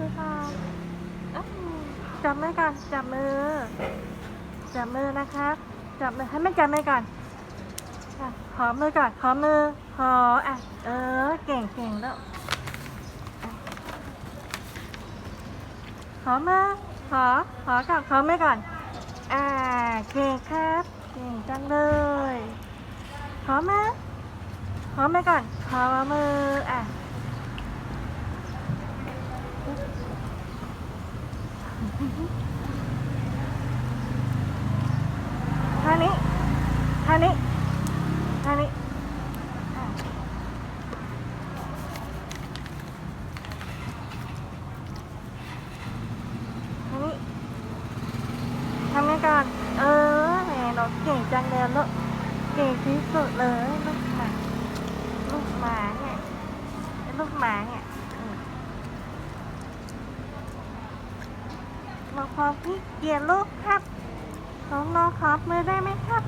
รือเปล่าอ้าวจับมือก่อนจับมือ จับมือนะครับ จับมือให้แม่จับมือก่อนอะขอมมือก่อนขอมมือขอมอะ เออ เก่งเก่งแล้วอะขอมือขอขอก่อนขอมือก่อน อ่า เก่งครับ เก่งจังเลย ขอมือขอมือก่อน ขอมือ อะ ท่านี้ท่านี้ท่านี้ทานี้ทำไงก่อนเออแหมเราเก่งจังเลยลูกเก่งที่สุดเลยลูกหมาลูกหมาเนี่ยลูกหมาเนี่ยอื มเราพอพี่เกียรลูกครับน้องรอครับมือได้ไหมครับ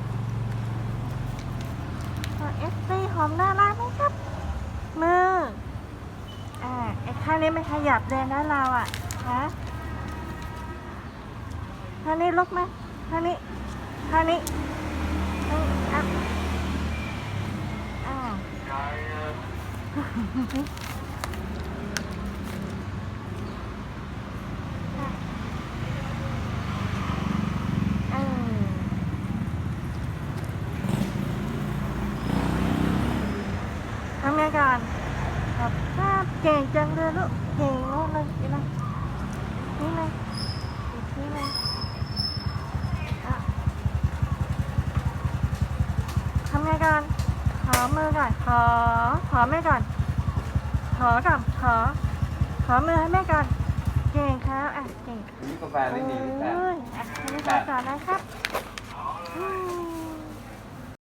เอฟซีหอมน่ารักไหมครับ มือ อ่า ไอ้ข้างนี้ไม่ขยับเลยนะเราอะฮะท่างนี้ลุกไหมท่างนี้ท่างนี้างนี้อะอ่าเออ ทำไงก่อนครับภาพเก่งจังเลยลูก เก่งมากเลยนี่นะนี่เลยอีกทีเลยอะทำไงก่อนขอมือก่อนขอขอแม่ก่อนขอก่อนขอขอมือให้แม่ก่อนเก่งครับอะเก่งนี่กาแฟไม่มีแต่เอ้ยอะให้แม่ก่อนนะครับอืม